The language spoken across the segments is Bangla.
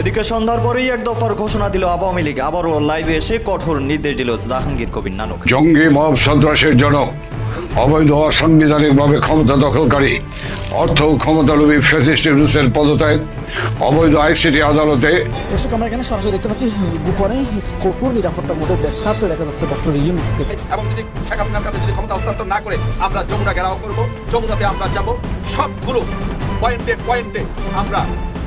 এদিকে সন্ধ্যার পরেই এক দফার ঘোষণা দিল আওয়ামী লীগ। আবারও লাইভে এসে কঠোর নির্দেশ দিল জাহাঙ্গীর কবির নানক। জঙ্গি মব সন্ত্রাসের জনক অবৈধ অসাংবিধানিকভাবে ক্ষমতা দখলকারী অর্থ ক্ষমতালোভী ফ্যাসিস্ট রুসের পদত্যাগ অবৈধ আইসিটি আদালতে দর্শক আমরা এখানে সরাসরি দেখতে পাচ্ছি গুফারে কঠোর নিরাপত্তার মধ্যে দেশ ছাড়তে দেখা যাচ্ছে ডক্টর ইউনুসকে। এবং যদি শেখ হাসিনার কাছে যদি ক্ষমতা হস্তান্তর না করে আমরা যমুনা ঘেরাও করব যমুনাতে আমরা যাব সবগুলো পয়েন্টে পয়েন্টে আমরা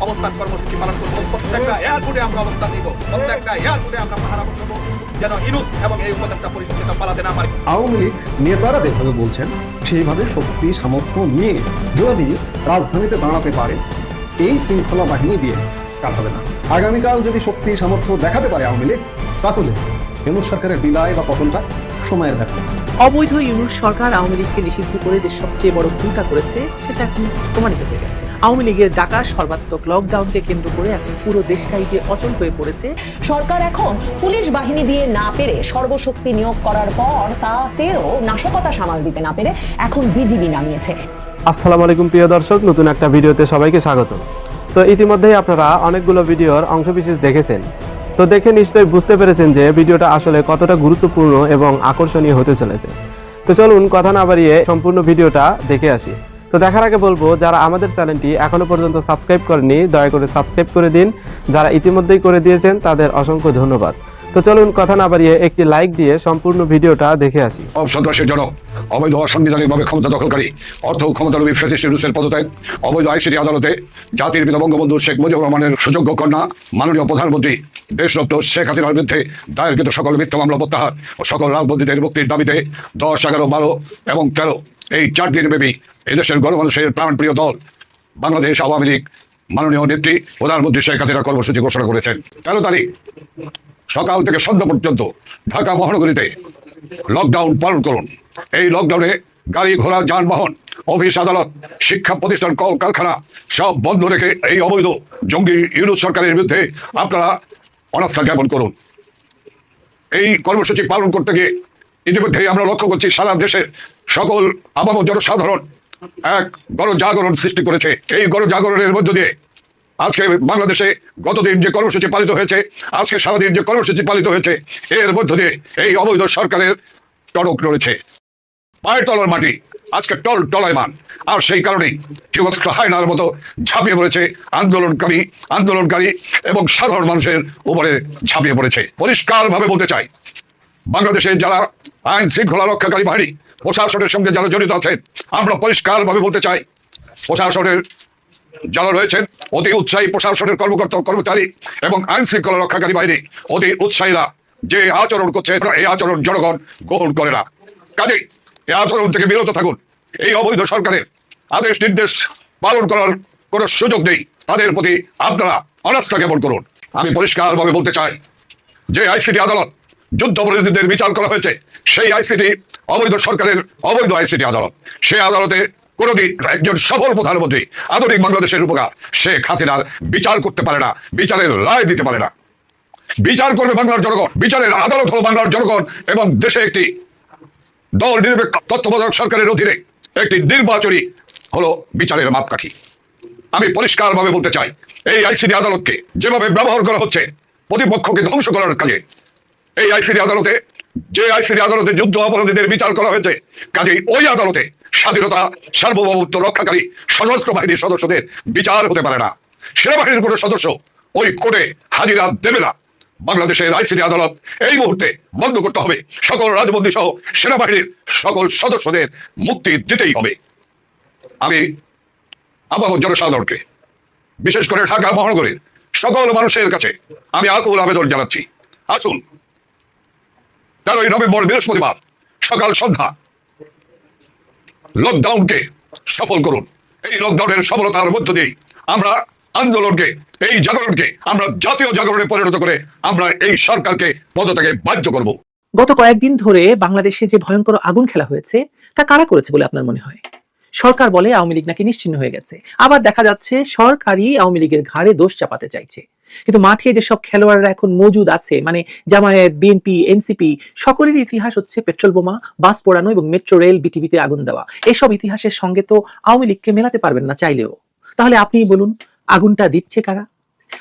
অবস্থান কর্মসূচি পালন করব। প্রত্যেকটা এয়ারপোর্টে আমরা অবস্থান নিব। প্রত্যেকটা এয়ারপোর্টে আমরা পাহারা বসাবো। যেন ইনুস এবং এই উপদেষ্টা পরিষদ যেন পালাতে না পারে। আওয়ামী লীগ নেতারা যেভাবে বলছেন সেইভাবে শক্তি সামর্থ্য নিয়ে যদি রাজধানীতে দাঁড়াতে পারে এই শৃঙ্খলা বাহিনী দিয়ে কাজ হবে না। আগামীকাল যদি শক্তি সামর্থ্য দেখাতে পারে আওয়ামী লীগ তাহলে কেন্দ্র সরকারের বিদায় বা পতনটা সময়ের ব্যাপার। অবৈধ ইউনুস সরকার আওয়ামী লীগকে নিষিদ্ধ করে যে সবচেয়ে বড় ভুলটা করেছে সেটা এখন প্রমাণিত হয়ে গেছে। আওয়ামী লীগের ডাকা সর্বাত্মক লকডাউনকে কেন্দ্র করে এখন পুরো দেশটাই যে অচল হয়ে পড়েছে। সরকার এখন পুলিশ বাহিনী দিয়ে না পেরে সর্বশক্তি নিয়োগ করার পর তাতেও নাশকতা সামাল দিতে না পেরে এখন বিজিবি নামিয়েছে। আসসালামু আলাইকুম প্রিয় দর্শক নতুন একটা ভিডিওতে সবাইকে স্বাগত। তো ইতিমধ্যেই আপনারা অনেকগুলো ভিডিওর অংশবিশেষ দেখেছেন। তো দেখে নিশ্চয়ই বুঝতে পেরেছেন যে ভিডিওটা আসলে কতটা গুরুত্বপূর্ণ এবং আকর্ষণীয় হতে চলেছে। তো চলুন কথা না বাড়িয়ে সম্পূর্ণ ভিডিওটা দেখে আসি। তো দেখার আগে বলব, যারা আমাদের চ্যানেলটি এখনও পর্যন্ত সাবস্ক্রাইব করেনি দয়া করে সাবস্ক্রাইব করে দিন। যারা ইতিমধ্যেই করে দিয়েছেন, তাদের অসংখ্য ধন্যবাদ। তো চলুন কথা না বাড়িয়ে একটি লাইক দিয়ে সম্পূর্ণ ভিডিওটা দেখে আসি। সন্ত্রাসের জনক, অবৈধ অসাংবিধানিকভাবে ক্ষমতা দখলকারী অর্থ ক্ষমতালোভী ফ্যাসিস্ট রুসের পদত্যাগ, অবৈধ আইসিটি আদালতে জাতির পিতা বঙ্গবন্ধু শেখ মুজিবুর রহমানের সুযোগ্য কন্যা, মাননীয় প্রধানমন্ত্রী দেশরত্ন শেখ হাসিনার বিরুদ্ধে দায়েরকৃত সকল মিথ্যা মামলা প্রত্যাহার ও সকল রাজবন্দীদের মুক্তির দাবিতে দশ, এগারো, বারো এবং তেরো এই চার দিন ব্যাপী এদেশের গণমানুষের প্রাণপ্রিয় দল, বাংলাদেশ আওয়ামী লীগ, মাননীয় নেত্রী, প্রধানমন্ত্রী শেখ হাসিনা কর্মসূচি ঘোষণা করেছেন। তেরো তারিখ, সকাল থেকে সন্ধ্যা পর্যন্ত ঢাকা মহানগরীতে লকডাউন পালন করুন। এই লকডাউনে গাড়ি ঘোড়া, যানবাহন, অফিস, আদালত, শিক্ষা প্রতিষ্ঠান কল কারখানা সব বন্ধ রেখে এই অবৈধ জঙ্গি ইউনুস সরকারের বিরুদ্ধে আপনারা অনাস্থা জ্ঞাপন করুন। এই কর্মসূচি পালন করতে গিয়ে ইতিমধ্যেই আমরা লক্ষ্য করছি সারা দেশের সকল আবাম জনসাধারণ এক গণজাগরণ সৃষ্টি করেছে। এই গণজাগরণের মধ্য দিয়ে আজকে বাংলাদেশে গতদিন যে কর্মসূচি পালিত হয়েছে, আজকে সারাদিন যে কর্মসূচি পালিত হয়েছে, এর মধ্য দিয়ে এই অবৈধ সরকারের টনক নড়েছে। পায়ের তলার মাটি, আজকে টল টলায়মান আর সেই কারণেই হিংস্র হায়নার মতো ঝাঁপিয়ে পড়েছে। আন্দোলনকারী আন্দোলনকারী এবং সাধারণ মানুষের উপরে ঝাঁপিয়ে পড়েছে। পরিষ্কারভাবে বলতে চাই, বাংলাদেশে যারা আইন শৃঙ্খলা রক্ষাকারী বাহিনী প্রশাসনের সঙ্গে যারা জড়িত আছেন, আমরা পরিষ্কারভাবে বলতে চাই, প্রশাসনের যারা রয়েছেন, অতি উৎসাহী প্রশাসনের কর্মকর্তা কর্মচারী এবং আইন শৃঙ্খলা রক্ষাকারী বাহিনী, অতি উৎসাহীরা যে আচরণ করছে এই আচরণ জনগণ গ্রহণ করে না। কাজেই এই আচরণ থেকে বিরত থাকুন। এই অবৈধ সরকারের আদেশ নির্দেশ পালন করার কোনো সুযোগ নেই। তাদের প্রতি আপনারা অনাস্থা জ্ঞাপন করুন। আমি পরিষ্কারভাবে বলতে চাই যে আইসিটি আদালত যুদ্ধাপরাধীদের বিচার করা হয়েছে। সেই আইসিটি অবৈধ সরকারের অবৈধ আইসিটি আদালত। সেই আদালতে কোনোদিন একজন সফল প্রধানমন্ত্রী আধুনিক বাংলাদেশের উপকার শেখ হাসিনার বিচার করতে পারে না, বিচারের রায় দিতে পারে না। বিচার করবে বাংলার জনগণ, বিচারের আদালত হলো বাংলার জনগণ এবং দেশে একটি দল নিরপেক্ষ তত্ত্বাবধায়ক সরকারের অধীনে একটি নির্বাচনী হলো বিচারের মাপকাঠি। আমি পরিষ্কারভাবে বলতে চাই, এই আইসিডি আদালতকে যেভাবে ব্যবহার করা হচ্ছে, প্রতিপক্ষকে ধ্বংস করার কাজে এই আইসিডি আদালতে, যে আইসিডি আদালতে যুদ্ধ অপরাধীদের বিচার করা হয়েছে, কাজেই ওই আদালতে স্বাধীনতা, সার্বভৌমত্ব রক্ষাকারী সশস্ত্র বাহিনীর সদস্যদের বিচার হতে পারে না। সেনাবাহিনীর কোনো সদস্য ওই কোর্টে হাজিরা দেবে না। বাংলাদেশের আইসিডি আদালত এই মুহূর্তে বন্ধ করতে হবে। সকল রাজবন্দী সহ সেনাবাহিনীর সকল সদস্যদের মুক্তি দিতেই হবে। আমি আবহাওয়া জনসাধারণকে, বিশেষ করে ঢাকা মহানগরীর সকল মানুষের কাছে আমি আকুল আবেদন জানাচ্ছি। আসুন তেরোই নভেম্বর বৃহস্পতিবার সকাল সন্ধ্যা। লকডাউনকে সফল করুন। এই লকডাউনের সফলতার মধ্য দিয়েই আমরা আন্দোলনকে, এই জাগরণকে, আমরা জাতীয় জাগরণে পরিণত করে আমরা এই সরকারকে পদত্যাগে বাধ্য করব। গত কয়েকদিন ধরে বাংলাদেশে যে ভয়ঙ্কর আগুন খেলা হয়েছে, তা কারা করেছে বলে আপনার মনে হয়? সরকার বলে আওয়ামী লীগ নাকি নিশ্চিন্ন হয়ে গেছে। আবার দেখা যাচ্ছে সরকারই আওয়ামী লীগের ঘাড়ে দোষ চাপাতে চাইছে। কিন্তু মাঠে যেসব খেলোয়াড়রা এখন মজুদ আছে মানে জামায়াত বিএনপি এনসিপি সকলের ইতিহাস হচ্ছে পেট্রোল বোমা, বাস পোড়ানো এবং মেট্রো রেল বিটিভিতে আগুন দেওয়া। এসব ইতিহাসের সঙ্গে তো আওয়ামী লীগকে মেলাতে পারবেন না চাইলেও। তাহলে আপনি বলুন, আগুনটা দিচ্ছে কারা?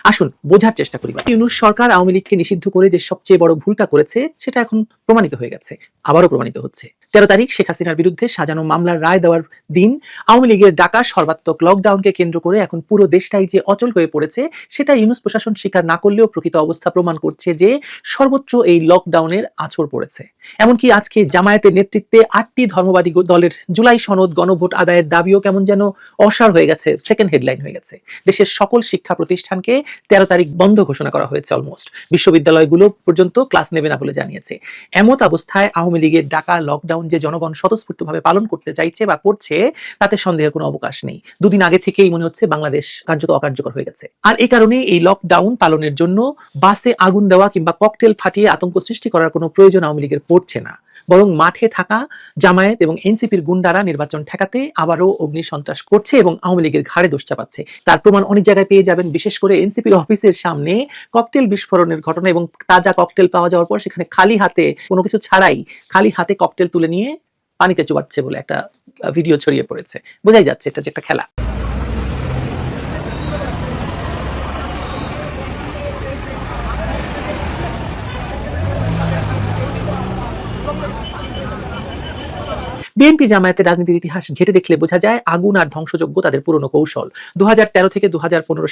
আসুন, বোঝার চেষ্টা করি। ইউনুস সরকার আওয়ামী লীগকে নিষিদ্ধ করে যে সবচেয়ে বড় ভুলটা করেছে, সেটা এখন প্রমাণিত হয়ে গেছে। আবারও প্রমাণিত হচ্ছে। তেরো তারিখ শেখ হাসিনার বিরুদ্ধে সাজানো মামলার রায় দেওয়ার দিন আওয়ামী লীগের ডাকা সর্বাত্মক লকডাউনকে কেন্দ্র করে এখন পুরো দেশটাই যে অচল হয়ে পড়েছে, সেটা ইউনুস প্রশাসন স্বীকার না করলেও প্রকৃত অবস্থা প্রমাণ করছে যে সর্বোচ্চ এই লকডাউনের আছর পড়েছে। এমনকি আজকে জামায়াতের নেতৃত্বে আটটি ধর্মবাদী দলের জুলাই সনদ গণভোট আদায়ের দাবিও কেমন যেন অসার হয়ে গেছে সেকেন্ড হেডলাইন হয়ে গেছে। দেশের সকল শিক্ষা প্রতিষ্ঠানকে তেরো তারিখ বন্ধ ঘোষণা করা হয়েছে অলমোস্ট বিশ্ববিদ্যালয়গুলো পর্যন্ত ক্লাস নেবে না বলে জানিয়েছে। এমত অবস্থায় আওয়ামী লীগের ডাকা লকডাউন যে জনগণ স্বতঃস্ফূর্তভাবে পালন করতে চাইছে বা করছে, তাতে সন্দেহের কোনো অবকাশ নেই। দুদিন আগে থেকেই মনে হচ্ছে বাংলাদেশ কার্যত অকার্যকর হয়ে গেছে। আর এই কারণে এই লকডাউন পালনের জন্য বাসে আগুন দেওয়া কিংবা ককটেল ফাটিয়ে আতঙ্ক সৃষ্টি করার কোনো প্রয়োজন আওয়ামী লীগের পড়ছে না। বরং মাঠে থাকা জামায়াত এবং এনসিপির গুন্ডারা নির্বাচন ঠেকাতে আবারও অগ্নি সন্ত্রাস করছে এবং আওয়ামী লীগের ঘাড়ে দোষ চাপাচ্ছে। তার প্রমাণ অনেক জায়গায় পেয়ে যাবেন, বিশেষ করে এনসিপির অফিসের সামনে ককটেল বিস্ফোরণের ঘটনা এবং তাজা ককটেল পাওয়া যাওয়ার পর সেখানে খালি হাতে, কোনো কিছু ছাড়াই খালি হাতে ককটেল তুলে নিয়ে পানিতে চুবাচ্ছে বলে একটা ভিডিও ছড়িয়ে পড়েছে। বোঝাই যাচ্ছে এটা যে একটা খেলা। বিএনপি জামায়াতের রাজনীতির ইতিহাস ঘেটে দেখলে বোঝা যায় আগুন আর ধ্বংসযোগ্য তাদের পুরনো কৌশল। দু থেকে দু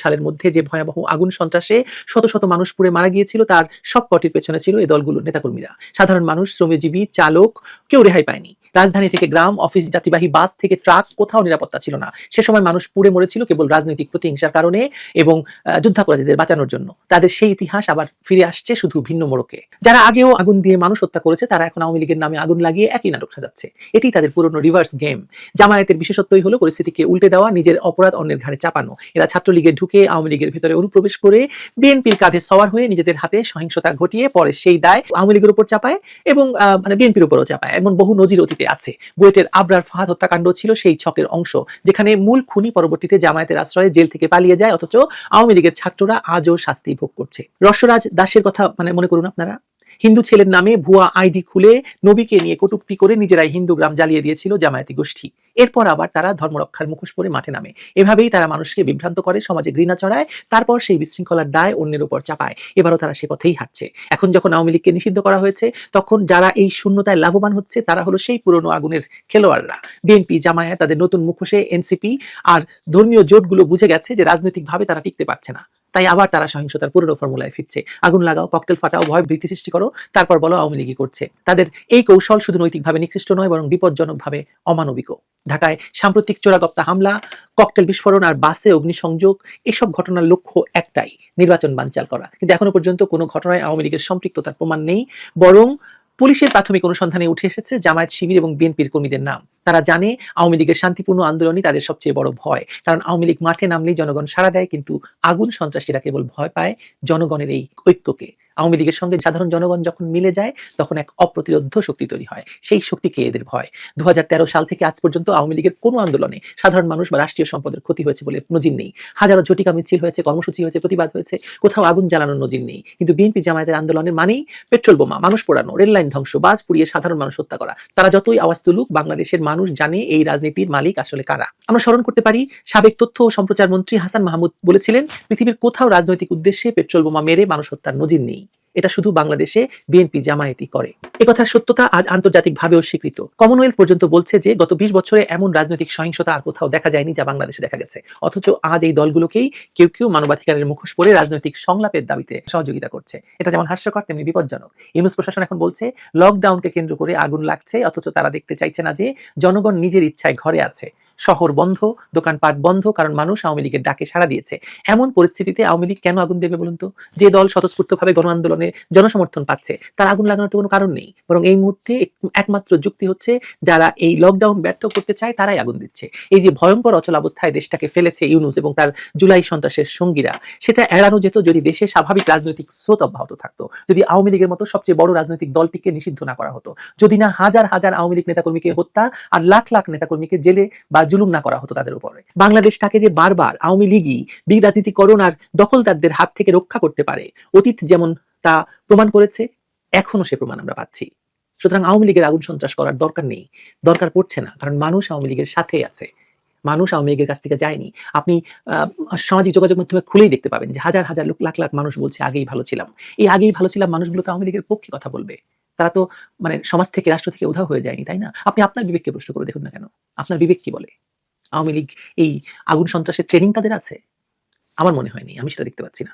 সালের মধ্যে যে ভয়াবহ আগুন সন্ত্রাসে শত শত মানুষ পুড়ে মারা গিয়েছিল, তার সব কটির পেছনে ছিল এই দলগুলোর নেতাকর্মীরা। সাধারণ মানুষ, শ্রমজীবী, চালক কেউ রেহাই পায়নি। রাজধানী থেকে গ্রাম, অফিস, যাত্রীবাহী, বাস থেকে ট্রাক কোথাও নিরাপত্তা ছিল না। সে সময় মানুষ পুড়ে মরেছিল কেবল রাজনৈতিক প্রতিহিংসার কারণে এবং যুদ্ধাপরাধীদের বাঁচানোর জন্য। তাদের সেই ইতিহাস আবার ফিরে আসছে শুধু ভিন্ন মোড়কে। যারা আগেও আগুন দিয়ে মানুষ হত্যা করেছে, তারা এখন আওয়ামী লীগের নামে আগুন লাগিয়ে একই নাটক সাজাচ্ছে। এটি তাদের পুরনো রিভার্স গেম জামায়াতের বিশেষত্বই হলো পরিস্থিতিকে উল্টে দেওয়া, নিজের অপরাধ অন্যের ঘাড়ে চাপানো। এরা ছাত্রলীগে ঢুকে আওয়ামী লীগের ভিতরে অনুপ্রবেশ করে বিএনপির কাঁধে সওয়ার হয়ে নিজেদের হাতে সহিংসতা ঘটিয়ে পরে সেই দায় আওয়ামী লীগের উপর চাপায় এবং মানে বিএনপির উপরও চাপায়। এমন বহু নজির অতীতে আছে। বুয়েটের আবরার ফাহাদ হত্যাকাণ্ড ছিল সেই ছকের অংশ, যেখানে মূল খুনি পরবর্তীতে জামায়াতের আশ্রয়ে জেল থেকে পালিয়ে যায়, অথচ আওয়ামী লীগের ছাত্ররা আজও শাস্তি ভোগ করছে। রসরাজ দাসের কথা মানে মনে করুন আপনারা। হিন্দু ছেলের নামে ভুয়া আইডি খুলে নবীকে নিয়ে কটুক্তি করে নিজেরাই হিন্দু গ্রাম জ্বালিয়ে দিয়েছিল জামায়াতি গোষ্ঠী। এরপর আবার তারা ধর্মরক্ষার মুখোশ পরে মাঠে নামে। এভাবেই তারা মানুষকে বিভ্রান্ত করে, সমাজে ঘৃণা চড়ায় তারপর সেই বিশৃঙ্খলার দায় অন্যের উপর চাপায়। এবারও তারা সে পথেই হাঁটছে। এখন যখন আওয়ামী লীগকে নিষিদ্ধ করা হয়েছে, তখন যারা এই শূন্যতায় লাভবান হচ্ছে, তারা হলো সেই পুরনো আগুনের খেলোয়াড়রা। বিএনপি, জামায়াত, তাদের নতুন মুখোশে, এনসিপি আর ধর্মীয় জোটগুলো বুঝে গেছে যে রাজনৈতিকভাবে তারা টিকতে পারছে না। তাই আবার তারা সহিংসতার পুরনো ফর্মুলায় ফিরছে। আগুন লাগাও, ককটেল ফাটাও, ভয় ভীতি সৃষ্টি করো, তারপর বলো আওয়ামী লীগই করছে। তাদের এই কৌশল শুধু নৈতিকভাবে নিকৃষ্ট নয়, বরং বিপজ্জনকভাবে অমানবিকও। ঢাকায় সাম্প্রতিক চোরাগপ্তা হামলা, ককটেল বিস্ফোরণ আর বাসে অগ্নিসংযোগ, এসব ঘটনার লক্ষ্য একটাই, নির্বাচন বানচাল করা। কিন্তু এখনও পর্যন্ত কোনো ঘটনায় আওয়ামী লীগের সম্পৃক্ততার প্রমাণ নেই, বরং পুলিশের প্রাথমিক অনুসন্ধানে উঠে এসেছে জামায়াত শিবির এবং বিএনপির কর্মীদের নাম। তারা জানে আওয়ামী লীগের শান্তিপূর্ণ আন্দোলনই তাদের সবচেয়ে বড় ভয়। কারণ আওয়ামী লীগ মাঠে নামলেই জনগণ সাড়া দেয়, কিন্তু আগুন সন্ত্রাসীরা কেবল ভয় পায় জনগণের এই ঐক্যকে। আওয়ামী লীগের সঙ্গে সাধারণ জনগণ যখন মিলে যায়, তখন এক অপ্রতিরোধ্য শক্তি তৈরি হয়। সেই শক্তিকে এদের ভয়? দু হাজার তেরো সাল থেকে আজ পর্যন্ত আওয়ামী লীগের কোনো আন্দোলনে সাধারণ মানুষ বা রাষ্ট্রীয় সম্পদের ক্ষতি হয়েছে বলে নজির নেই। হাজারো ঝটিকা মিছিল হয়েছে, কর্মসূচি হয়েছে, প্রতিবাদ হয়েছে, কোথাও আগুন জ্বালানোর নজির নেই। কিন্তু বিএনপি জামায়াতের আন্দোলনের মানেই পেট্রোল বোমা, মানুষ পোড়ানো রেললাইন ধ্বংস, বাস পুড়িয়ে সাধারণ মানুষ হত্যা করা। তারা যতই আওয়াজ তুলুক, বাংলাদেশের মানুষ জানে এই রাজনীতির মালিক আসলে কারা। আমরা স্মরণ করতে পারি, সাবেক তথ্য ও সম্প্রচার মন্ত্রী হাসান মাহমুদ বলেছিলেন, পৃথিবীর কোথাও রাজনৈতিক উদ্দেশ্যে পেট্রোল বোমা মেরে মানুষ হত্যার নজির নেই। এটা শুধু বাংলাদেশে বিএনপি জামায়াতি করে। এ কথার সত্যতা আজ আন্তর্জাতিকভাবেও স্বীকৃত। কমনওয়েলথ পর্যন্ত বলছে যে, গত বিশ বছরে এমন রাজনৈতিক সহিংসতা আর কোথাও দেখা যায়নি যা বাংলাদেশে দেখা গেছে। অথচ আজ এই দলগুলোকেই কেউ কেউ মানবাধিকারের মুখোশ পরে রাজনৈতিক সংলাপের দাবিতে সহযোগিতা করছে। এটা যেমন হাস্যকর, তেমনি বিপজ্জনক। ইউনুস প্রশাসন এখন বলছে লকডাউনকে কেন্দ্র করে আগুন লাগছে, অথচ তারা দেখতে চাইছে না যে, জনগণ নিজের ইচ্ছায় ঘরে আছে। শহর বন্ধ, দোকানপাট বন্ধ, কারণ মানুষ আওয়ামী লীগের ডাকে সাড়া দিয়েছে। এমন পরিস্থিতিতে আওয়ামী লীগ কেন আগুন দেবে বলুন তো? যে দল স্বতঃস্ফূর্তভাবে গণ আন্দোলনে জনসমর্থন পাচ্ছে, তার আগুন লাগানোর তো কোনো কারণ নেই। বরং এই মুহূর্তে একমাত্র যুক্তি হচ্ছে, যারা এই লকডাউন ব্যর্থ করতে চায়, তারাই আগুন দিচ্ছে। এই যে ভয়ঙ্কর অচল অবস্থায় দেশটাকে ফেলেছে ইউনুস এবং তার জুলাই সন্ত্রাসের সঙ্গীরা, সেটা এড়ানো যেত যদি দেশে স্বাভাবিক রাজনৈতিক স্রোত অব্যাহত থাকতো। যদি আওয়ামী লীগের মতো সবচেয়ে বড় রাজনৈতিক দলটিকে নিষিদ্ধ না করা হতো। যদি না হাজার হাজার আওয়ামী লীগ নেতাকর্মীকে হত্যা আর লাখ লাখ নেতাকর্মীকে জেলে বা জুলুম না করা হতো তাদের উপরে। বাংলাদেশটাকে যে বারবার আওয়ামী লীগই বিগ রাজনীতিকরণ আর দখলদারদের হাত থেকে রক্ষা করতে পারে, অতীত যেমন তা প্রমাণ করেছে এখনও সে প্রমাণ আমরা পাচ্ছি। সুতরাং আওয়ামী লীগের আগুন সন্ত্রাস করার দরকার নেই, দরকার পড়ছে না, কারণ মানুষ আওয়ামী লীগের সাথে আছে। মানুষ আওয়ামী লীগের কাছ থেকে যায়নি। আপনি সামাজিক যোগাযোগ মাধ্যমে খুলেই দেখতে পাবেন যে হাজার হাজার লোক, লাখ লাখ মানুষ বলছে, আগেই ভালো ছিলাম। এই আগেই ভালো ছিলাম মানুষগুলো তো আওয়ামী লীগের পক্ষে কথা বলবে। তারা তো মানে সমাজ থেকে, রাষ্ট্র থেকে উধাও হয়ে যায়নি, তাই না? আপনি আপনার বিবেককে প্রশ্ন করে দেখুন না কেন? আপনার বিবেক কি বলে? আওয়ামী লীগ, এই আগুন সন্ত্রাসের ট্রেনিং তাদের আছে? আমার মনে হয়নি, আমি সেটা দেখতে পাচ্ছি না।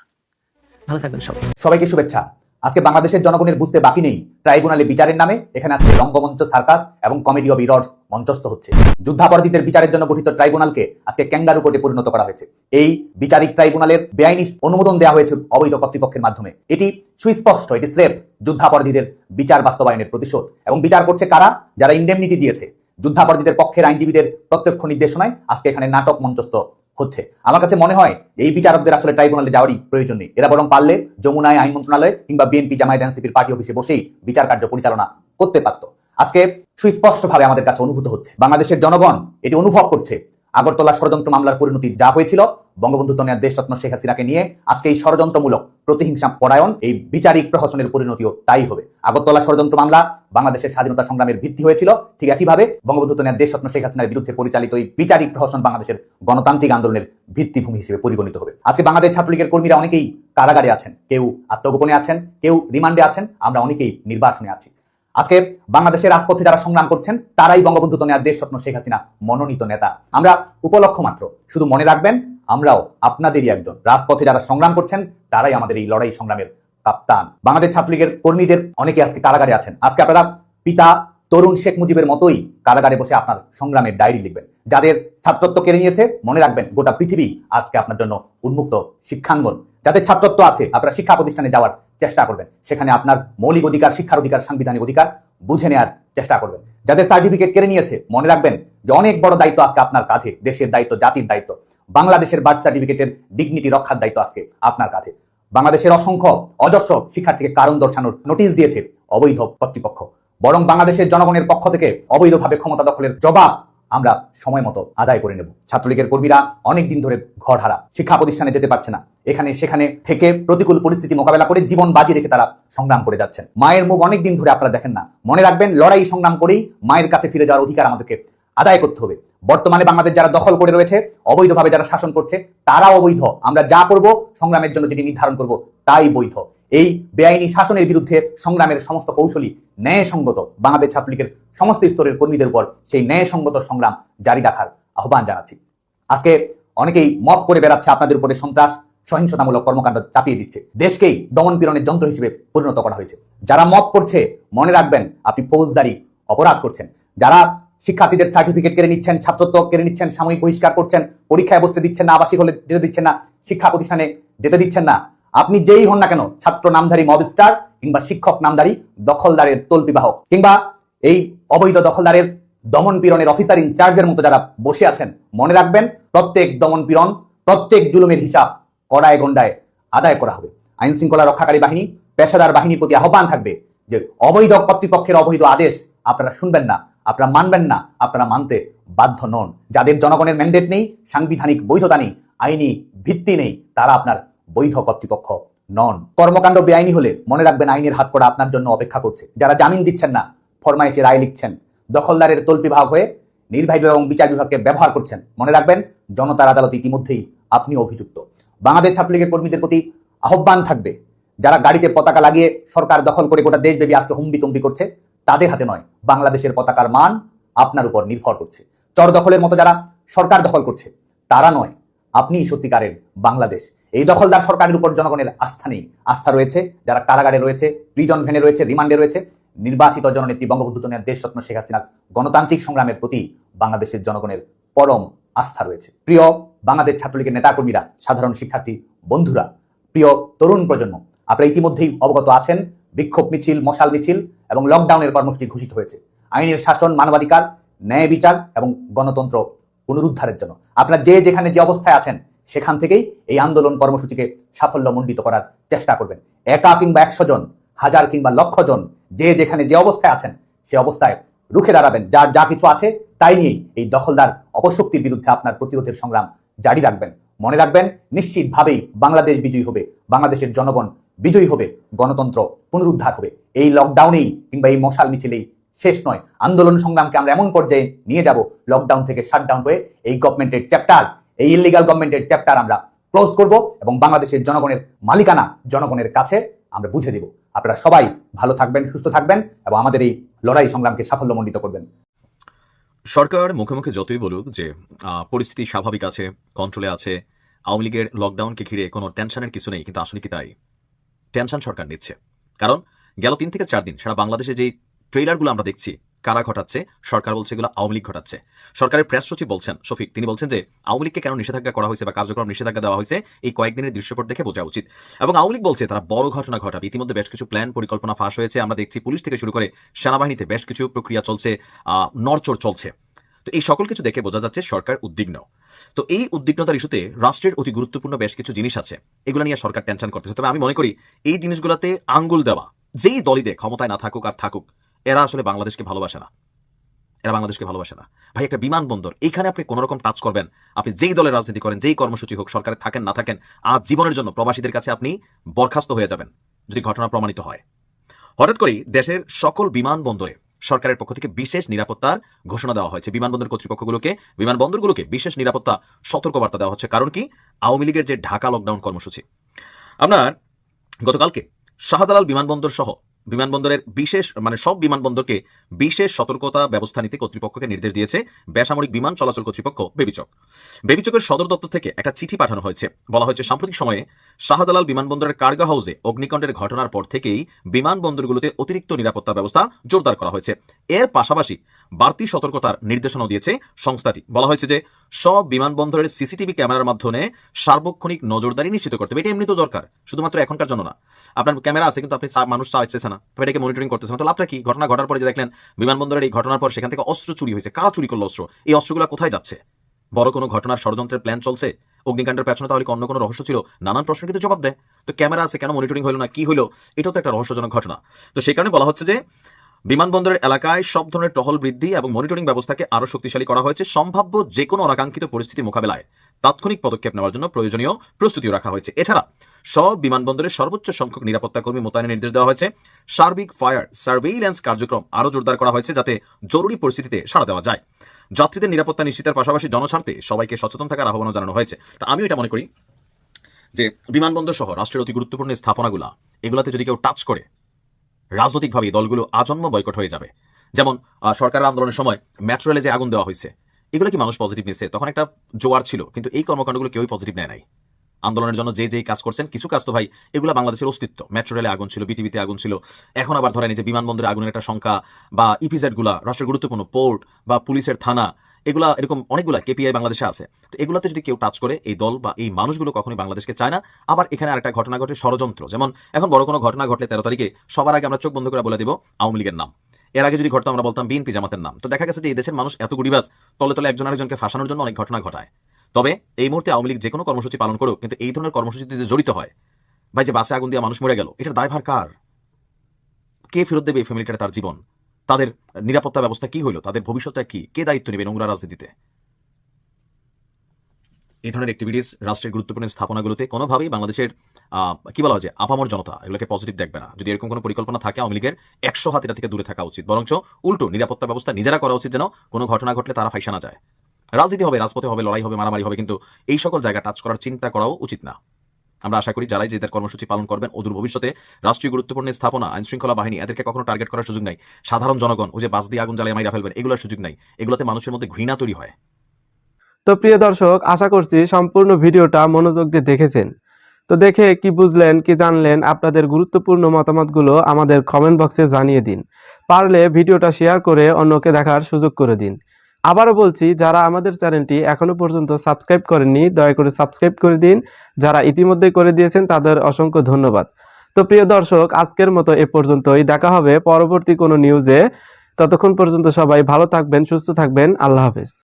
ভালো থাকবেন সবাই। সবাইকে শুভেচ্ছা। আজকে বাংলাদেশের জনগণের বুঝতে বাকি নেই। ট্রাইব্যুনালে বিচারের নামে এখানে আজকে রঙ্গমঞ্চ সার্কাস এবং কমেডি অব ইরর্স মঞ্চস্থ হচ্ছে। যুদ্ধাপরাধীদের বিচারের জন্য গঠিত ট্রাইব্যুনালকে আজকে ক্যাঙ্গারু কোর্টে পরিণত করা হয়েছে। এই বিচারিক ট্রাইব্যুনালের বেআইনি অনুমোদন দেওয়া হয়েছে অবৈধ কর্তৃপক্ষের মাধ্যমে। এটি সুস্পষ্ট, এটি স্রেফ যুদ্ধাপরাধীদের বিচার বাস্তবায়নের প্রতিশোধ। এবং বিচার করছে কারা? যারা ইন্ডেমনিটি দিয়েছে। যুদ্ধাপরাধীদের পক্ষের আইনজীবীদের প্রত্যক্ষ নির্দেশনায় আজকে এখানে নাটক মঞ্চস্থ হচ্ছে। আমার কাছে মনে হয় এই বিচারকদের আসলে ট্রাইব্যুনালে যাওয়ারই প্রয়োজন নেই। এরা বরং পারলে যমুনায় আইন মন্ত্রণালয় কিংবা বিএনপি জামায়াত এনসিপির পার্টি অফিসে বসেই বিচার কার্য পরিচালনা করতে পারত। আজকে সুস্পষ্টভাবে আমাদের কাছে অনুভূত হচ্ছে, বাংলাদেশের জনগণ এটি অনুভব করছে। আগরতলা ষড়যন্ত্র মামলার পরিণতি যা হয়েছিল, বঙ্গবন্ধু তনিয়ার দেশরত্ন শেখ হাসিনাকে নিয়ে আজকে এই ষড়যন্ত্রমূলক প্রতিহিংসা পরায়ণ, এই বিচারিক প্রহসনের পরিণতিও তাই হবে। আগরতলা ষড়যন্ত্র মামলা বাংলাদেশের স্বাধীনতা সংগ্রামের ভিত্তি হয়েছিল, ঠিক একইভাবে বঙ্গবন্ধু তনিয়ার দেশরত্ন শেখ হাসিনার বিরুদ্ধে পরিচালিত এই বিচারিক প্রহসন বাংলাদেশের গণতান্ত্রিক আন্দোলনের ভিত্তিভূমি হিসেবে পরিগণিত হবে। আজকে বাংলাদেশ ছাত্রলীগের কর্মীরা অনেকেই কারাগারে আছেন, কেউ আত্মগোপনে আছেন, কেউ রিমান্ডে আছেন, আমরা অনেকেই নির্বাসনে আছি। আজকে বাংলাদেশের রাজপথে যারা সংগ্রাম করছেন, তারাই বঙ্গবন্ধু তনিয়ার দেশরত্ন শেখ হাসিনা মনোনীত নেতা। আমরা উপলক্ষ মাত্র। শুধু মনে রাখবেন, আমরাও আপনাদেরই একজন। রাজপথে যারা সংগ্রাম করছেন, তারাই আমাদের এই লড়াই সংগ্রামের কাপ্তান। বাংলাদেশ ছাত্রলীগের কর্মীদের অনেকে আজকে কারাগারে আছেন। আজকে আপনারা পিতা তরুণ শেখ মুজিবের মতোই কারাগারে বসে আপনার সংগ্রামের ডায়েরি লিখবেন। যাদের ছাত্রত্ব কেড়ে নিয়েছে, মনে রাখবেন, গোটা পৃথিবী আজকে আপনার জন্য উন্মুক্ত শিক্ষাঙ্গন। যাদের ছাত্রত্ব আছে, আপনারা শিক্ষা প্রতিষ্ঠানে যাওয়ার চেষ্টা করবেন। সেখানে আপনার মৌলিক অধিকার, শিক্ষার অধিকার, সাংবিধানিক অধিকার বুঝে নেওয়ার চেষ্টা করবেন। যাদের সার্টিফিকেট কেড়ে নিয়েছে, মনে রাখবেন যে অনেক বড় দায়িত্ব আজকে আপনার কাঁধে, দেশের দায়িত্ব, জাতির দায়িত্ব। বাংলাদেশের বার্থ সার্টিফিকেটের ডিগনিটি রক্ষার দায়িত্ব আজকে আপনার কাঁধে। বাংলাদেশের অসংখ্য অজস্র শিক্ষার্থীকে কারণ দর্শানোর নোটিশ দিয়েছে অবৈধ কর্তৃপক্ষ। বরং বাংলাদেশের জনগণের পক্ষ থেকে অবৈধভাবে ক্ষমতা দখলের জবাব আমরা সময় মতো আদায় করে নেব। ছাত্রলীগের কর্মীরা অনেক দিন ধরে ঘর হারা, শিক্ষা প্রতিষ্ঠানে যেতে পারছে না। এখানে সেখানে থেকে প্রতিকূল পরিস্থিতি মোকাবেলা করে জীবন বাজি রেখে তারা সংগ্রাম করে যাচ্ছেন। মায়ের মুখ অনেক দিন ধরে আপনারা দেখেন না। মনে রাখবেন, লড়াই সংগ্রাম করেই মায়ের কাছে ফিরে যাওয়ার অধিকার আমাদেরকে আদায় করতে হবে। বর্তমানে বাংলাদেশ যারা দখল করে রয়েছে, অবৈধভাবে যারা শাসন করছে তারা অবৈধ। আমরা যা করব, সংগ্রামের জন্য যেটি নির্ধারণ করব, তাই বৈধ। এই বেআইনি শাসনের বিরুদ্ধে সংগ্রামের সমস্ত কৌশলী ন্যায়সঙ্গত। বাংলাদেশ ছাত্রলীগের সমস্ত স্তরের কর্মীদের উপর সেই ন্যায়সঙ্গত সংগ্রাম জারি রাখার আহ্বান জানাচ্ছি। আজকে অনেকেই মত করে বেড়াচ্ছে আপনাদের উপরে সন্ত্রাস, সহিংসতামূলক কর্মকাণ্ড চাপিয়ে দিচ্ছে। দেশকেই দমন পীড়নের যন্ত্র হিসেবে পরিণত করা হয়েছে। যারা মত করছে, মনে রাখবেন আপনি ফৌজদারি অপরাধ করছেন। যারা শিক্ষার্থীদের সার্টিফিকেট কেড়ে নিচ্ছেন, ছাত্রত্ব কেড়ে নিচ্ছেন, সাময়িক বহিষ্কার করছেন, পরীক্ষায় বসতে দিচ্ছেন না, আবাসিক হলে যেতে দিচ্ছেন না, শিক্ষা প্রতিষ্ঠানে যেতে দিচ্ছেন না আপনি যেই হন না কেন, ছাত্র নামধারী মব স্টার কিংবা শিক্ষক নামধারী দখলদারের তল্পিবাহক কিংবা এই অবৈধ দখলদারের দমন পীড়নের অফিসার ইনচার্জের মতো যারা বসে আছেন, মনে রাখবেন প্রত্যেক দমন পীড়ন, প্রত্যেক জুলুমের হিসাব কড়ায় গন্ডায় আদায় করা হবে। আইন শৃঙ্খলা রক্ষাকারী বাহিনী, পেশাদার বাহিনীর প্রতি আহ্বান থাকবে যে অবৈধ কর্তৃপক্ষের অবৈধ আদেশ আপনারা শুনবেন না, আপনারা মানবেন না, আপনারা মানতে বাধ্য নন। যাদের জনগণের ম্যান্ডেট নেই, সাংবিধানিক বৈধতা নেই, আইনি ভিত্তি নেই, তারা আপনার বৈধ কর্তৃপক্ষ, নন। কর্মকাণ্ড বেআইনি হলে মনে রাখবেন আইনের হাত করা আপনার জন্য অপেক্ষা করছে। যারা জামিন দিচ্ছেন না ফরমাইশে রায় লিখছেন। দখলদারের তল্পিভাগ হয়ে নির্বাহী এবং বিচার বিভাগকে ব্যবহার করছেন। মনে রাখবেন, জনতার আদালত ইতিমধ্যেই আপনি অভিযুক্ত। বাংলাদেশ ছাত্রলীগের কর্মীদের প্রতি আহ্বান থাকবে। যারা গাড়িতে পতাকা লাগিয়ে সরকার দখল করে গোটা দেশব্যাপী আজকে হুম্বি তুম্বি করছে, তাদের হাতে নয়, বাংলাদেশের পতাকার মান আপনার উপর নির্ভর করছে। চর দখলের মতো যারা সরকার দখল করছে, তারা নয় আপনি সত্যিকারের বাংলাদেশ। এই দখলদার সরকারের উপর জনগণের আস্থা নেই। আস্থা রয়েছে, যারা কারাগারে রয়েছে প্রিজন ভ্যানে রয়েছে, রিমান্ডে রয়েছে। নির্বাচিত জননেত্রী বঙ্গবন্ধু তনিয়ার দেশরত্ন শেখ হাসিনার গণতান্ত্রিক সংগ্রামের প্রতি বাংলাদেশের জনগণের পরম আস্থা রয়েছে। প্রিয় বাংলাদেশ ছাত্রলীগের নেতাকর্মীরা, সাধারণ শিক্ষার্থী, বন্ধুরা, প্রিয় তরুণ প্রজন্ম, আপনারা ইতিমধ্যেই অবগত আছেন, বিক্ষোভ মিছিল, মশাল মিছিল এবং লকডাউনের কর্মসূচি ঘোষিত হয়েছে। আইনের শাসন, মানবাধিকার, ন্যায় বিচার এবং গণতন্ত্র পুনরুদ্ধারের জন্য। আপনার যে যেখানে যে অবস্থায় আছেন, সেখান থেকেই এই আন্দোলন কর্মসূচিকে সাফল্যমণ্ডিত করার চেষ্টা করবেন। একা কিংবা একশো জন, হাজার কিংবা লক্ষ জন, যে যেখানে যে অবস্থায় আছেন, সে অবস্থায় রুখে দাঁড়াবেন। যার যা কিছু আছে, তাই নিয়েই এই দখলদার অপশক্তির বিরুদ্ধে আপনার প্রতিরোধের সংগ্রাম জারি রাখবেন। মনে রাখবেন, নিশ্চিতভাবেই বাংলাদেশ বিজয়ী হবে, বাংলাদেশের জনগণ বিজয়ী হবে, গণতন্ত্র পুনরুদ্ধার হবে। এই লকডাউনেই কিংবা এই মশাল মিছিলেই শেষ নয়। আন্দোলন সংগ্রামকে আমরা এমন পর্যায়ে নিয়ে যাব লকডাউন থেকে শাটডাউন হয়ে এই গভর্নমেন্টের চ্যাপ্টার এই ইলিগাল গভর্নমেন্টের চ্যাপ্টার আমরা ক্লোজ করব এবং বাংলাদেশের জনগণের মালিকানা জনগণের কাছে আমরা বুঝে দিব। আপনারা সবাই ভালো থাকবেন, সুস্থ থাকবেন এবং আমাদের এই লড়াই সংগ্রামকে সাফল্যমণ্ডিত করবেন। সরকার মুখে মুখে যতই বলুক যে পরিস্থিতি স্বাভাবিক আছে কন্ট্রোলে আছে, আওয়ামী লীগের লকডাউনকে ঘিরে কোনো টেনশনের কিছু নেই, কিন্তু আসলে কি তাই? টেনশন সরকার নিচ্ছে। কারণ গেল তিন থেকে চার দিন সারা বাংলাদেশে যে ট্রেলারগুলো আমরা দেখছি। কারা ঘটাচ্ছে? সরকার বলছে এগুলো আওয়ামী লীগ ঘটাচ্ছে। সরকারের প্রেস সচিব বলছেন, শফিক, তিনি বলছেন যে আওয়ামী লীগকে কেন নিষেধাজ্ঞা করা হয়েছে বা কার্যক্রম নিষেধাজ্ঞা দেওয়া হয়েছে, এই কয়েকদিনের দৃশ্যপট দেখে বোঝা উচিত। এবং আওয়ামী লীগ বলছে, তারা বড় ঘটনা ঘটাবে। ইতিমধ্যে বেশ কিছু প্ল্যান পরিকল্পনা ফাঁস হয়েছে। আমরা দেখছি পুলিশ থেকে শুরু করে সেনাবাহিনীতে বেশ কিছু প্রক্রিয়া চলছে নড়চড় চলছে। তো এই সকল কিছু দেখে বোঝা যাচ্ছে সরকার উদ্বিগ্ন। তো এই উদ্বিগ্নতার ইস্যুতে রাষ্ট্রের অতি গুরুত্বপূর্ণ বেশ কিছু জিনিস আছে। এগুলো নিয়ে সরকার টেনশন করতেছে। তবে আমি মনে করি, এই জিনিসগুলোতে আঙ্গুল দেওয়া, যেই দলই দেখ ক্ষমতায় না থাকুক আর থাকুক এরা আসলে বাংলাদেশকে ভালোবাসে না। এরা বাংলাদেশকে ভালোবাসে না। ভাই, একটা বিমানবন্দর এখানে আপনি কোনো রকম টাচ করবেন? আপনি যেই দলের রাজনীতি করেন, যেই কর্মসূচি হোক, সরকারে থাকেন, না থাকেন, আজ জীবনের জন্য প্রবাসীদের কাছে আপনি বরখাস্ত হয়ে যাবেন, যদি ঘটনা প্রমাণিত হয়। হঠাৎ করেই দেশের সকল বিমানবন্দরে সরকারের পক্ষ থেকে বিশেষ নিরাপত্তার ঘোষণা দেওয়া হয়েছে। বিমানবন্দর কর্তৃপক্ষগুলোকে, বিমানবন্দরগুলোকে বিশেষ নিরাপত্তা সতর্কবার্তা দেওয়া হচ্ছে। কারণ কি? আওয়ামী লীগের যে ঢাকা লকডাউন কর্মসূচি। আপনার গতকালকে শাহজালাল বিমানবন্দর সহ বিমানবন্দরের বিশেষ মানে সব বিমানবন্দরকে বিশেষ সতর্কতা ব্যবস্থা নিতে কর্তৃপক্ষকে নির্দেশ দিয়েছে বেসামরিক বিমান চলাচল কর্তৃপক্ষ বেবিচক। বেবিচকের সদর দপ্তর থেকে একটা চিঠি পাঠানো হয়েছে। বলা হয়েছে, সাম্প্রতিক সময়ে শাহজালাল বিমানবন্দরের কার্গা হাউসে অগ্নিকাণ্ডের ঘটনার পর থেকেই বিমানবন্দরগুলোতে অতিরিক্ত নিরাপত্তা ব্যবস্থা জোরদার করা হয়েছে। এর পাশাপাশি বাড়তি সতর্কতার নির্দেশনাও দিয়েছে সংস্থাটি। বলা হয়েছে যে, সব বিমানবন্দরের সিসিটিভি ক্যামেরার মাধ্যমে সার্বক্ষণিক নজরদারি নিশ্চিত করতে হবে। এটা এমনি তো দরকার, শুধুমাত্র এখনকার জন্য না। আপনার ক্যামেরা আছে, কিন্তু আপনি মানুষ চাইছে না। তবে এটাকে মনিটরিং করতেছেন। না তো লাভটা কি? ঘটনা ঘটার পরে যে দেখলেন বিমানবন্দরের এই ঘটনার পর সেখান থেকে অস্ত্র চুরি হয়েছে। কারা চুরি করল অস্ত্র? এই অস্ত্রগুলো কোথায় যাচ্ছে? বড় কোনো ঘটনার ষড়যন্ত্রের প্ল্যান চলছে? অগ্নিকাণ্ডের পেছনে তাহলে অন্য কোনো রহস্য ছিল? নানান প্রশ্ন কিন্তু জবাব দেয়। তো ক্যামেরা আছে, কেন মনিটরিং হলো না, কি হলো? এটাও তো একটা রহস্যজনক ঘটনা। তো সেই কারণে বলা হচ্ছে যে, বিমানবন্দরের এলাকায় সব ধরনের টহল বৃদ্ধি এবং মনিটরিং ব্যবস্থাকে আরও শক্তিশালী করা হয়েছে সম্ভাব্য যে কোনো অনাকাঙ্ক্ষিত পরিস্থিতি মোকাবেলায়। তাৎক্ষণিক পদক্ষেপ নেওয়ার জন্য প্রয়োজনীয় প্রস্তুতিও রাখা হয়েছে। এছাড়া সব বিমানবন্দরে সর্বোচ্চ সংখ্যক নিরাপত্তা কর্মী মোতায়েনের নির্দেশ দেওয়া হয়েছে। সার্বিক ফায়ার সার্ভেইল্যান্স কার্যক্রম আরও জোরদার করা হয়েছে যাতে জরুরি পরিস্থিতিতে সাড়া দেওয়া যায়। যাত্রীদের নিরাপত্তা নিশ্চিতের পাশাপাশি জনস্বার্থে সবাইকে সচেতন থাকার আহ্বানও জানানো হয়েছে। তা আমিও এটা মনে করি যে বিমানবন্দর সহ রাষ্ট্রের অতি গুরুত্বপূর্ণ স্থাপনাগুলা, এগুলাতে যদি কেউ টাচ করে, রাজনৈতিকভাবে দলগুলো আজন্ম বয়কট হয়ে যাবে। যেমন সরকারের আন্দোলনের সময় মেট্রো রেলে যে আগুন দেওয়া হয়েছে, এগুলো কি মানুষ পজিটিভ নিচ্ছে তখন একটা জোয়ার ছিল, কিন্তু এই কর্মকাণ্ডগুলো কেউই পজিটিভ নেয় নাই। আন্দোলনের জন্য যে যেই কাজ করছেন, কিছু কাজ তো ভাই, এগুলো বাংলাদেশের অস্তিত্ব। মেট্রো রেলে আগুন ছিল বিটিভিতে আগুন ছিল। এখন আবার ধরেন যে বিমানবন্দরে আগুনের একটা সংখ্যা বা ইপিজেডগুলা, রাষ্ট্রের গুরুত্বপূর্ণ পোর্ট বা পুলিশের থানা, এগুলা এরকম অনেকগুলা কেপিআই বাংলাদেশে আছে। তো এগুলাতে যদি কেউ টাচ করে, এই দল বা এই মানুষগুলো কখনোই বাংলাদেশকে চায় না। আবার এখানে আরেকটা ঘটনা ঘটে, ষড়যন্ত্র। যেমন এখন বড় কোনো ঘটনা ঘটলে তেরো তারিখে সবার আগে আমরা চোখ বন্ধ করে বলে দিব আওয়ামী লীগের নাম। এর আগে যদি ঘটতো, আমরা বলতাম বিএনপি জামাতের নাম। তো দেখা গেছে যে এই দেশের মানুষ এত গুড়িবাজ, তলে তলে একজন আরেকজনকে ফাঁসানোর জন্য অনেক ঘটনা ঘটায়। তবে এই মুহূর্তে আওয়ামী লীগ যে কোনো কর্মসূচি পালন করুক, কিন্তু এই ধরনের কর্মসূচিতে জড়িত হয়, ভাই যে বাসে আগুন দিয়ে মানুষ মরে গেল, এটার দায়ভার কার? কে ফেরত দেবে এই ফ্যামিলিটা তার জীবন? তাদের নিরাপত্তা ব্যবস্থা কি হইল? তাদের ভবিষ্যৎটা কি? কে দায়িত্ব নেবে নোংরা রাজনীতিতে? এই ধরনের অ্যাক্টিভিটিস রাষ্ট্রের গুরুত্বপূর্ণ স্থাপনাগুলোতে কোনোভাবেই বাংলাদেশের কি বলা হয় যে, আপামর জনতা এগুলোকে পজিটিভ দেখবে না। যদি এরকম কোনো পরিকল্পনা থাকে আওয়ামী লীগের, একশো হাত এটা থেকে দূরে থাকা উচিত। বরঞ্চ উল্টো নিরাপত্তা ব্যবস্থা নিজেরা করা উচিত যেন কোনো ঘটনা ঘটলে তারা ফাইসা না যায়। রাজনীতি হবে, রাজপথে হবে, লড়াই হবে, মারামারি হবে, কিন্তু এই সকল জায়গা টাচ করার চিন্তা করাও উচিত না। আমরা আশা করি যারাই যেদের কর্মসূচি পালন করবেন, অদূর ভবিষ্যতে রাষ্ট্রীয় গুরুত্বপূর্ণ স্থাপনা আইন শৃঙ্খলা বাহিনী, এদেরকে কখনো টার্গেট করার সুযোগ নাই। সাধারণ জনগণ ও যে বাস দিয়ে আগুন জ্বালিয়ে মাইরা ফেলবেন, এগুলোর সুযোগ নাই। এগুলোতে মানুষের মধ্যে ঘৃণা তৈরি হয়। তো প্রিয় দর্শক, আশা করছি সম্পূর্ণ ভিডিওটা মনোযোগ দিয়ে দেখেছেন। তো দেখে কি বুঝলেন, কি জানলেন, আপনাদের গুরুত্বপূর্ণ মতামতগুলো আমাদের কমেন্ট বক্সে জানিয়ে দিন। পারলে ভিডিওটা শেয়ার করে অন্যকে দেখার সুযোগ করে দিন। আবারও বলছি, যারা আমাদের চ্যানেলটি এখনও পর্যন্ত সাবস্ক্রাইব করেননি, দয়া করে সাবস্ক্রাইব করে দিন। যারা ইতিমধ্যে করে দিয়েছেন, তাদের অসংখ্য ধন্যবাদ। তো প্রিয় দর্শক, আজকের মতো এ পর্যন্তই। দেখা হবে পরবর্তী কোনো নিউজে ততক্ষণ পর্যন্ত সবাই ভালো থাকবেন, সুস্থ থাকবেন। আল্লাহ হাফেজ।